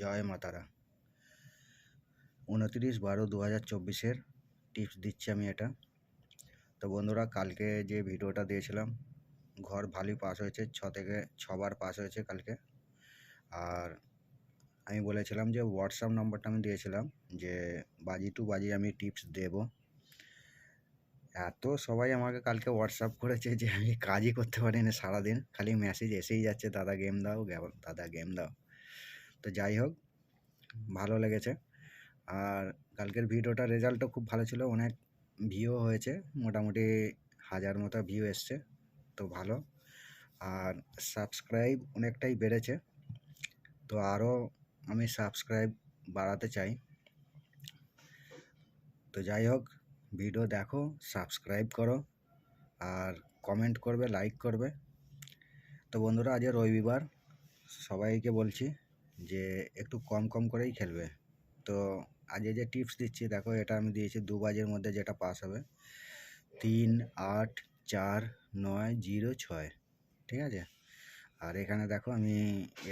জয় মাতারা উনত্রিশ বারো দু হাজার চব্বিশের টিপস দিচ্ছি আমি এটা। তো বন্ধুরা, কালকে যে ভিডিওটা দিয়েছিলাম, ঘর ভালোই পাস হয়েছে, ছ থেকে ছবার পাস হয়েছে কালকে। আর আমি বলেছিলাম যে হোয়াটসঅ্যাপ নম্বরটা আমি দিয়েছিলাম যে, বাজি টু বাজি আমি টিপস দেব। এত সবাই আমাকে কালকে হোয়াটসঅ্যাপ করেছে যে আমি কাজই করতে পারি না সারাদিন, খালি মেসেজ এসেই যাচ্ছে, দাদা গেম দাও দাদা গেম দাও। তো যাই হোক, ভালো লেগেছে। আর কালকের ভিডিওটার রেজাল্টও খুব ভালো ছিল, অনেক ভিউ হয়েছে, মোটামুটি হাজার মতো ভিউ এসছে, তো ভালো। আর সাবস্ক্রাইব অনেকটাই বেড়েছে, তো আরও আমি সাবস্ক্রাইব বাড়াতে চাই। তো যাই হোক ভিডিও দেখো সাবস্ক্রাইব করো, আর কমেন্ট করবে লাইক করবে। তো বন্ধুরা, আজ রবিবার, সবাইকে বলছি যে একটু কম কম করেই খেলবে। তো আজকে যে টিপস দিচ্ছি, দেখো এটা আমি দিয়েছি দু বাজের মধ্যে যেটা পাস হবে। তিন, আট, চার, নয়, জিরো, ছয়, ঠিক আছে? আর এখানে দেখো আমি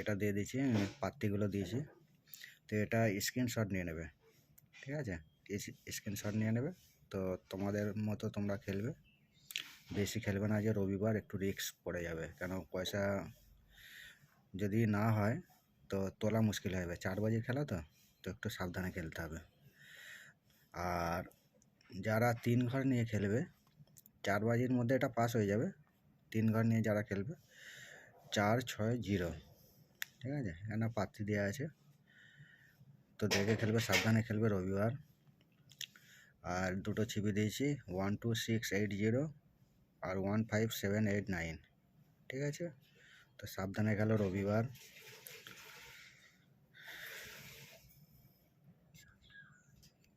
এটা দিয়ে দিয়েছি পাত্তিগুলো দিয়েছি। তো এটা স্ক্রিনশট নিয়ে নেবে, ঠিক আছে? স্ক্রিনশট নিয়ে নেবে, তো তোমাদের মতো তোমরা খেলবে। বেশি খেলবে না যে রবিবার একটু রিস্ক পড়ে যাবে, কেন? পয়সা যদি না হয় তো তোলা মুশকিল হয়ে যাবে। চার বাজে খেলা তো তো একটু সাবধানে খেলতে হবে। আর যারা তিন ঘর নিয়ে খেলবে, চার বাজির মধ্যে এটা পাস হয়ে যাবে। তিন ঘর নিয়ে যারা খেলবে, চার, ছয় জিরো ঠিক আছে? এখানে পাত্রি দেওয়া আছে। তো দেখে খেলবে, সাবধানে খেলবে রবিবার। আর দুটো ছিপি দিয়েছি one two six eight zero আর one five seven eight nine ঠিক আছে? তো সাবধানে গেল রবিবার।